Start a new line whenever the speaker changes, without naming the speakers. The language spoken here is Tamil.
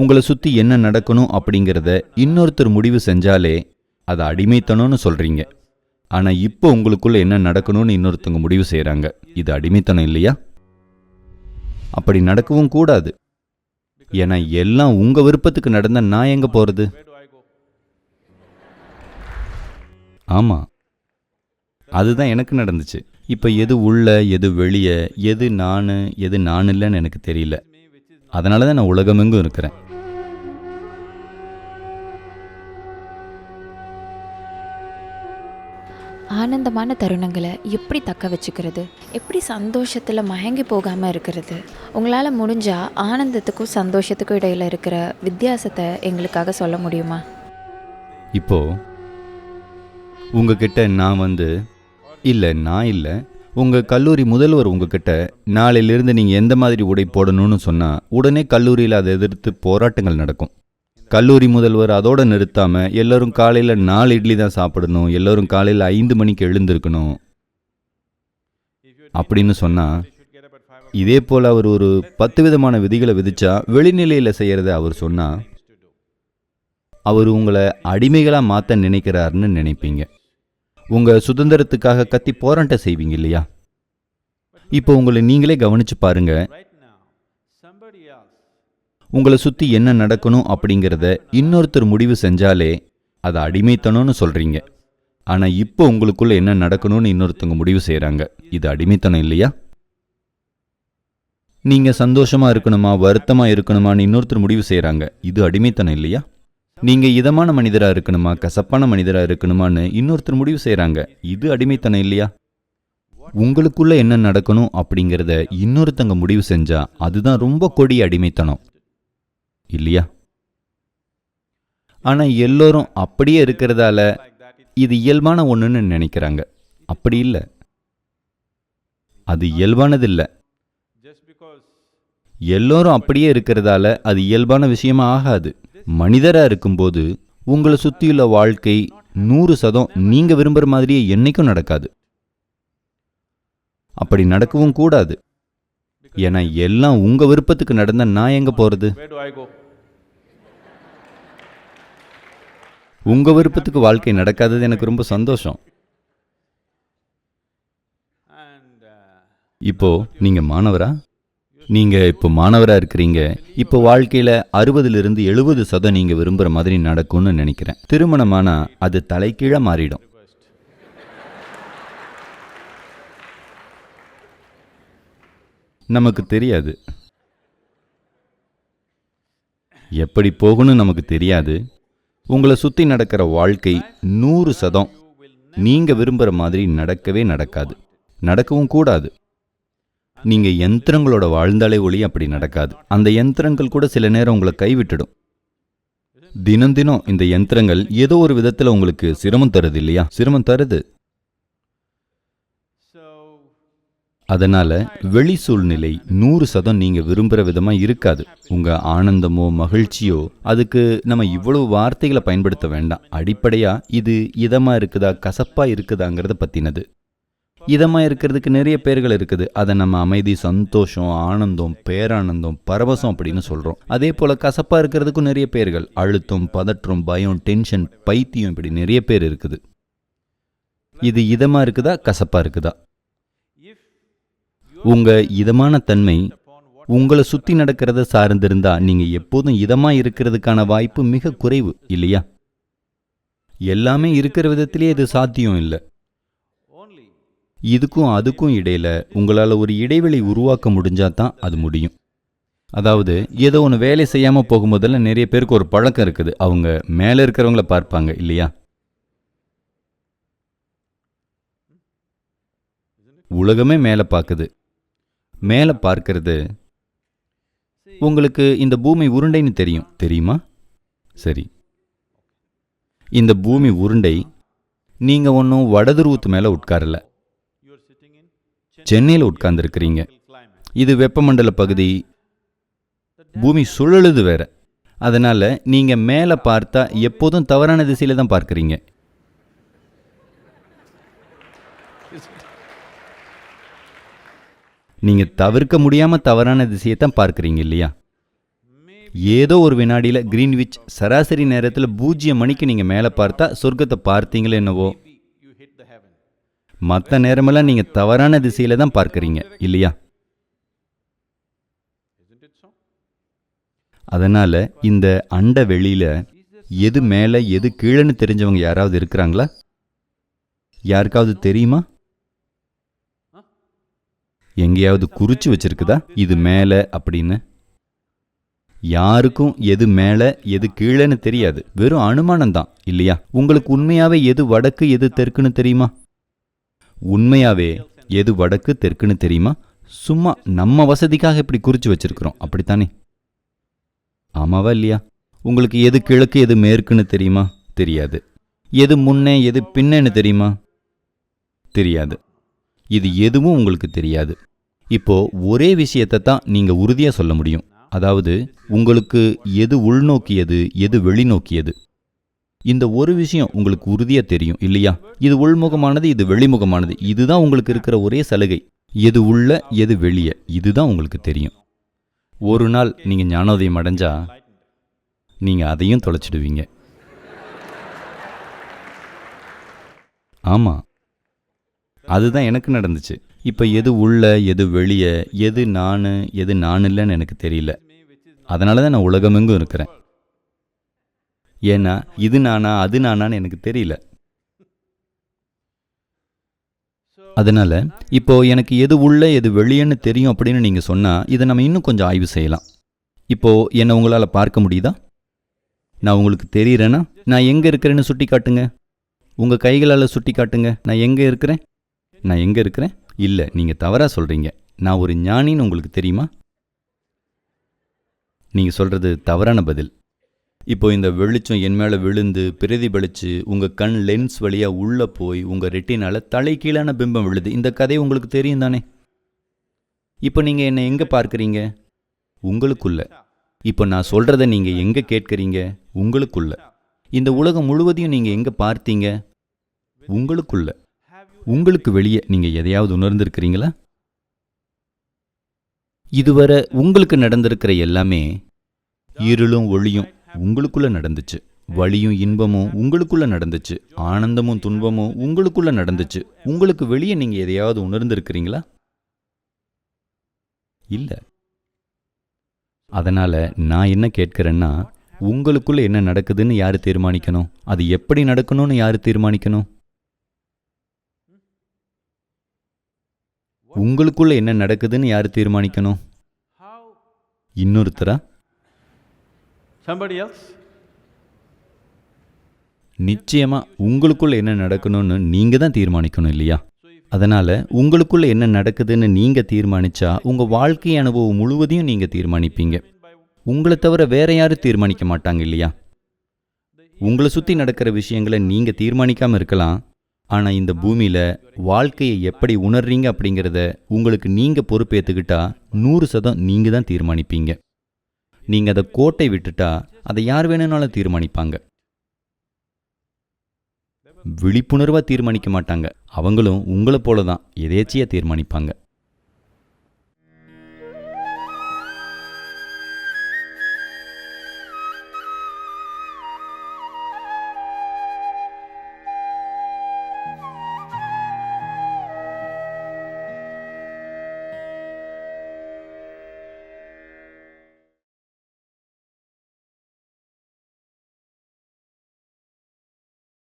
உங்களை சுற்றி என்ன நடக்கணும் அப்படிங்கிறத இன்னொருத்தர் முடிவு செஞ்சாலே அதை அடிமைத்தனம்னு சொல்கிறீங்க ஆனால் இப்போ உங்களுக்குள்ள என்ன நடக்கணும்னு இன்னொருத்தவங்க முடிவு செய்கிறாங்க இது அடிமைத்தனம் இல்லையா? அப்படி நடக்கவும் கூடாது. ஏன்னா எல்லாம் உங்கள் விருப்பத்துக்கு நடந்தால் நான் எங்கே போகிறது ஆமாம் அதுதான் எனக்கு நடந்துச்சு. இப்போ எது உள்ள எது வெளியே எது நான் எது நான் இல்லைன்னு எனக்கு தெரியல. அதனால தான் நான் உலகமெங்கும் இருக்கிறேன்.
ஆனந்தமான தருணங்களை எப்படி தக்க வச்சுக்கிறது? எப்படி சந்தோஷத்தில் மயங்கி போகாமல் இருக்கிறது? உங்களால் முடிஞ்சா ஆனந்தத்துக்கும் சந்தோஷத்துக்கும் இடையில் இருக்கிற வித்தியாசத்தை எங்களுக்காக சொல்ல முடியுமா?
இப்போ உங்ககிட்ட நான் வந்து இல்லை நான் இல்லை. உங்கள் கல்லூரி முதல்வர் உங்ககிட்ட நாளையிலிருந்து நீங்கள் எந்த மாதிரி உடை போடணும்னு சொன்னால் உடனே கல்லூரியில் அதை எதிர்த்து போராட்டங்கள் நடக்கும். கல்லூரி முதல்வர் அதோடு நிறுத்தாமல் எல்லோரும் காலையில் நாலு இட்லி தான் சாப்பிடணும் எல்லோரும் காலையில் ஐந்து மணிக்கு எழுந்திருக்கணும் அப்படின்னு சொன்னால் இதே போல் அவர் ஒரு பத்து விதமான விதிகளை விதிச்சா வெளிநிலையில் செய்கிறத அவர் சொன்னால் அவர் உங்களை அடிமைகளாக மாற்ற நினைக்கிறாருன்னு நினைப்பீங்க. உங்கள் சுதந்திரத்துக்காக கத்தி போராட்டம் செய்வீங்க இல்லையா? இப்போ உங்களை நீங்களே கவனித்து பாருங்கள் உங்களை சுற்றி என்ன நடக்கணும் அப்படிங்கிறத இன்னொருத்தர் முடிவு செஞ்சாலே அதை அடிமைத்தனம்னு சொல்கிறீங்க ஆனால் இப்போ உங்களுக்குள்ளே என்ன நடக்கணும்னு இன்னொருத்தவங்க முடிவு செய்கிறாங்க இது அடிமைத்தனம் இல்லையா? நீங்கள் சந்தோஷமாக இருக்கணுமா வருத்தமாக இருக்கணுமான்னு இன்னொருத்தர் முடிவு செய்கிறாங்க இது அடிமைத்தனம் இல்லையா? நீங்கள் இதமான மனிதராக இருக்கணுமா கசப்பான மனிதராக இருக்கணுமான்னு இன்னொருத்தர் முடிவு செய்கிறாங்க இது அடிமைத்தனம் இல்லையா? உங்களுக்குள்ளே என்ன நடக்கணும் அப்படிங்கிறத இன்னொருத்தங்க முடிவு செஞ்சால் அதுதான் ரொம்ப கொடிய அடிமைத்தனம். இல்லையா? ஆனால் எல்லோரும் அப்படியே இருக்கிறதால இது இயல்பான ஒன்றுன்னு நினைக்கிறாங்க. அப்படி இல்லை. அது இயல்பானது இல்லை எல்லோரும் அப்படியே இருக்கிறதால அது இயல்பான விஷயமா ஆகாது. மனிதராக இருக்கும்போது உங்களை சுற்றியுள்ள வாழ்க்கை நூறு சதம் நீங்கள் விரும்புற மாதிரியே என்னைக்கும் நடக்காது. அப்படி நடக்கவும் கூடாது. ஏன்னா எல்லாம் உங்க விருப்பத்துக்கு நடந்தா நான் எங்க போறது?
Where do I go?
உங்க விருப்பத்துக்கு வாழ்க்கை நடக்காதது எனக்கு ரொம்ப சந்தோஷம்.
Uh,
இப்போ நீங்க மாணவரா? நீங்க இப்போ மாணவரா இருக்கிறீங்க. இப்போ வாழ்க்கையில அறுபதுல இருந்து எழுபது சதம் நீங்க விரும்புற மாதிரி நடக்கும்னு நினைக்கிறேன். திருமணமானா அது தலைகீழா மாறிடும். நமக்கு தெரியாது. எப்படி போகணும்னு நமக்கு தெரியாது. உங்களை சுற்றி நடக்கிற வாழ்க்கை நூறு சதம். நீங்கள் விரும்புகிற மாதிரி நடக்கவே நடக்காது. நடக்கவும் கூடாது. நீங்கள் யந்திரங்களோட வாழ்ந்தாலே ஒளி அப்படி நடக்காது. அந்த யந்திரங்கள் கூட சில நேரம் உங்களை கைவிட்டுடும். தினம் தினம் இந்த யந்திரங்கள் ஏதோ ஒரு விதத்தில் உங்களுக்கு சிரமம் தருது இல்லையா? சிரமம் தருது. அதனால் வெளி சூழ்நிலை நூறு சதம் நீங்கள் விரும்புகிற விதமாக இருக்காது. உங்கள் ஆனந்தமோ மகிழ்ச்சியோ அதுக்கு நம்ம இவ்வளவு வார்த்தைகளை பயன்படுத்த வேண்டாம். அடிப்படையாக இது இதமாக இருக்குதா கசப்பாக இருக்குதாங்கிறத பற்றினது இதமாக இருக்கிறதுக்கு நிறைய பேர்கள் இருக்குது. அதை நம்ம அமைதி சந்தோஷம் ஆனந்தம் பேரானந்தம் பரவசம் அப்படின்னு சொல்கிறோம் அதே போல் கசப்பாக இருக்கிறதுக்கும் நிறைய பேர்கள். அழுத்தம் பதற்றம் பயம் டென்ஷன் பைத்தியம் இப்படி நிறைய பேர் இருக்குது. இது இதமாக இருக்குதா கசப்பாக இருக்குதா? உங்கள் இதமான தன்மை உங்களை சுற்றி நடக்கிறத சார்ந்திருந்தா நீங்கள் எப்போதும் இதமாக இருக்கிறதுக்கான வாய்ப்பு மிக குறைவு இல்லையா? எல்லாமே இருக்கிற விதத்திலே இது சாத்தியம் இல்லை. இதுக்கும் அதுக்கும் இடையில உங்களால் ஒரு இடைவெளி உருவாக்க முடிஞ்சா தான் அது முடியும். அதாவது ஏதோ ஒன்று வேலை செய்யாமல் போகும்போதெல்லாம் நிறைய பேருக்கு ஒரு பழக்கம் இருக்குது. அவங்க மேலே இருக்கிறவங்கள பார்ப்பாங்க இல்லையா? உலகமே மேலே பார்க்குது மேலே பார்க்கறது. உங்களுக்கு இந்த பூமி உருண்டைன்னு தெரியும். தெரியுமா? சரி. இந்த பூமி உருண்டை நீங்கள் ஒன்றும் வடதுருவத்து மேலே உட்காரல. சென்னையில் உட்கார்ந்துருக்கிறீங்க. இது வெப்பமண்டல பகுதி. பூமி சுழலுது வேற. அதனால நீங்க மேலே பார்த்தா எப்போதும் தவறான திசையில தான் பார்க்கறீங்க. நீங்க தவிர்க்க முடியாம தவறான திசையை தான் பார்க்குறீங்க இல்லையா? ஏதோ ஒரு வினாடியில் கிரீன்விச் சராசரி நேரத்தில் பூஜ்ஜியம் மணிக்கு நீங்கள் மேலே பார்த்தா சொர்க்கத்தை பார்த்தீங்களோ என்னவோ? மற்ற நேரமெல்லாம் நீங்கள் தவறான திசையில் தான் பார்க்குறீங்க இல்லையா? அதனால் இந்த அண்ட வெளியில் எது மேலே எது கீழேன்னு தெரிஞ்சவங்க யாராவது இருக்கிறாங்களா? யாருக்காவது தெரியுமா? எங்கேயாவது குறிச்சு வச்சிருக்குதா? இது மேலே அப்படின்னு. யாருக்கும் எது மேலே எது கீழேன்னு தெரியாது. வெறும் அனுமானம் தான் இல்லையா? உங்களுக்கு உண்மையாவே எது வடக்கு எது தெற்குன்னு தெரியுமா? உண்மையாவே எது வடக்கு தெற்குன்னு தெரியுமா? சும்மா நம்ம வசதிக்காக இப்படி குறிச்சு வச்சிருக்கிறோம் அப்படித்தானே? ஆமாவா இல்லையா? உங்களுக்கு எது கிழக்கு எது மேற்குன்னு தெரியுமா? தெரியாது. எது முன்னே எது பின்னேன்னு தெரியுமா? தெரியாது. இது எதுவும் உங்களுக்கு தெரியாது. இப்போ ஒரே விஷயத்தை தான் நீங்க உறுதியா சொல்ல முடியும். அதாவது உங்களுக்கு எது உள்நோக்கியது எது வெளிநோக்கியது. இந்த ஒரு விஷயம் உங்களுக்கு உறுதியா தெரியும் இல்லையா? இது உள்முகமானது இது வெளிமுகமானது. இதுதான் உங்களுக்கு இருக்கிற ஒரே சலுகை. எது உள்ள எது வெளியே. இதுதான் உங்களுக்கு தெரியும். ஒரு நாள் நீங்க ஞானோதயம் அடைஞ்சா நீங்க அதையும் தொலைச்சிடுவீங்க. ஆமாம் அதுதான் எனக்கு நடந்துச்சு. இப்போ எது உள்ள எது வெளியே எது நான் எது நான் இல்லைன்னு எனக்கு தெரியல. அதனால தான் நான் உலகமெங்கும் இருக்கிறேன். ஏன்னா இது நானா அது நானான்னு எனக்கு தெரியல. அதனால் இப்போது எனக்கு எது உள்ள எது வெளியேன்னு தெரியும் அப்படின்னு நீங்கள் சொன்னால் இதை நம்ம இன்னும் கொஞ்சம் ஆய்வு செய்யலாம். இப்போது என்னை உங்களால் பார்க்க முடியுதா? நான் உங்களுக்கு தெரியறேன்னா நான் எங்கே இருக்கிறேன்னு சுட்டி காட்டுங்க உங்கள் கைகளால் சுட்டி காட்டுங்க நான் எங்கே இருக்கிறேன்? நான் எங்கே இருக்கிறேன்? இல்லை நீங்கள் தவறாக சொல்கிறீங்க நான் ஒரு ஞானின்னு உங்களுக்கு தெரியுமா? நீங்கள் சொல்கிறது தவறான பதில். இப்போ இந்த வெளிச்சம் என் மேலே விழுந்து பிரதிபலிச்சு உங்கள் கண் லென்ஸ் வழியாக உள்ளே போய் உங்கள் ரெட்டினால் தலைகீழான பிம்பம் விழுது. இந்த கதை உங்களுக்கு தெரியும் தானே? இப்போ நீங்கள் என்னை எங்கே பார்க்குறீங்க? உங்களுக்குள்ள. இப்போ நான் சொல்கிறத நீங்கள் எங்கே கேட்குறீங்க? உங்களுக்குள்ள. இந்த உலகம் முழுவதையும் நீங்கள் எங்கே பார்த்தீங்க? உங்களுக்குள்ள. உங்களுக்கு வெளியே நீங்க எதையாவது உணர்ந்திருக்கிறீங்களா? இதுவரை உங்களுக்கு நடந்திருக்கிற எல்லாமே இருளும் ஒளியும் உங்களுக்குள்ள நடந்துச்சு. வலியும் இன்பமும் உங்களுக்குள்ள நடந்துச்சு. ஆனந்தமும் துன்பமும் உங்களுக்குள்ள நடந்துச்சு. உங்களுக்கு வெளியே நீங்க எதையாவது உணர்ந்திருக்கிறீங்களா? இல்ல. அதனால நான் என்ன கேட்கிறேன்னா உங்களுக்குள்ள என்ன நடக்குதுன்னு யாரு தீர்மானிக்கணும்? அது எப்படி நடக்கணும்னு யாரு தீர்மானிக்கணும்? உங்களுக்குள்ள என்ன நடக்குதுன்னு யாரு தீர்மானிக்கணும்? இன்னொருத்தரா?
Somebody else?
நிச்சயமா உங்களுக்குள்ள என்ன நடக்கணும்னு நீங்க தான் தீர்மானிக்கணும் இல்லையா? அதனால உங்களுக்குள்ள என்ன நடக்குதுன்னு நீங்க தீர்மானிச்சா உங்க வாழ்க்கை அனுபவம் முழுவதையும் நீங்க தீர்மானிப்பீங்க. உங்களை தவிர வேற யாரும் தீர்மானிக்க மாட்டாங்க இல்லையா? உங்களை சுத்தி நடக்கிற விஷயங்களை நீங்க தீர்மானிக்காம இருக்கலாம். ஆனால் இந்த பூமியில் வாழ்க்கையை எப்படி உணர்றீங்க அப்படிங்கிறத உங்களுக்கு நீங்கள் பொறுப்பேற்றுக்கிட்டா நூறு சதம் நீங்கள் தான் தீர்மானிப்பீங்க. நீங்கள் அதை கோட்டை விட்டுட்டா அதை யார் வேணும்னாலும் தீர்மானிப்பாங்க. விழிப்புணர்வாக தீர்மானிக்க மாட்டாங்க. அவங்களும் உங்களை போல தான் எதேச்சியாக தீர்மானிப்பாங்க.